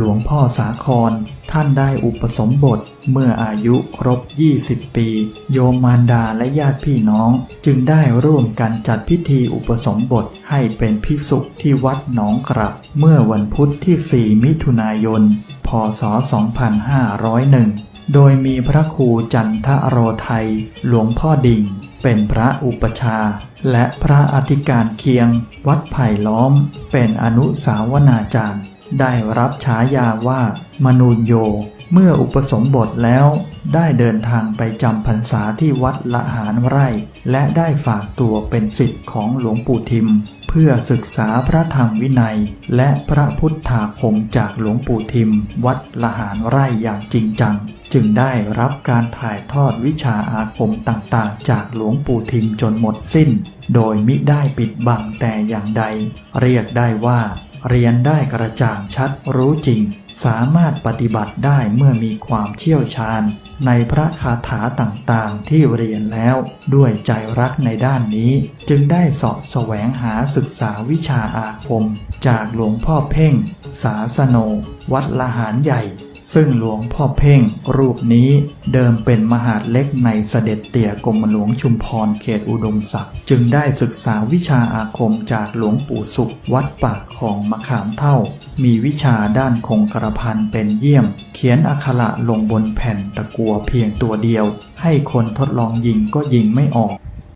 หลวงพ่อสาคร ท่านได้อุปสมบทเมื่ออายุครบ 20 ปี โยมมารดาและญาติพี่น้อง จึงได้ร่วมกันจัดพิธีอุปสมบทให้เป็นภิกษุที่วัดหนองกรับ เมื่อวันพุธที่ 4 มิถุนายน พศ 2501 โดยมีพระครูจันทโรไทย หลวงพ่อดิ่ง เป็นพระอุปชา และพระอธิการเคียง วัดไผ่ล้อม เป็นอนุสาวนาจารย์ ได้รับฉายาว่ามนูญโย เมื่ออุปสมบทแล้ว ได้เดินทางไปจำพรรษาที่วัดละหารไร่ และได้ฝากตัวเป็นศิษย์ของหลวงปู่ทิม เพื่อศึกษาพระธรรมวินัย และพระพุทธาคมจากหลวงปู่ทิม วัดละหารไร่อย่างจริงจัง จึงได้รับการถ่ายทอดวิชาอาคมต่างๆ จากหลวงปู่ทิมจนหมดสิ้น โดยมิได้ปิดบังแต่อย่างใด เรียกได้ว่า เรียนได้กระจ่างชัดรู้จริง สามารถปฏิบัติได้เมื่อมีความเชี่ยวชาญ ในพระคาถาต่างๆ ที่เรียนแล้ว ด้วยใจรักในด้านนี้ จึงได้สอบแสวงหาศึกษาวิชาอาคม จากหลวงพ่อเพ่ง สาสโน วัดละหารใหญ่ ซึ่งหลวงพ่อเพ่งรูปนี้เดิมเป็นมหาดเล็กในเสด็จเตี่ยกรมหลวงชุมพรเขตอุดมศักดิ์จึงได้ศึกษาวิชาอาคมจากหลวงปู่สุข วัดปากของมะขามเท่า มีวิชาด้านคงกระพันเป็นเยี่ยม เขียนอักขระลงบนแผ่นตะกัวเพียงตัวเดียว ให้คนทดลองยิงก็ยิงไม่ออก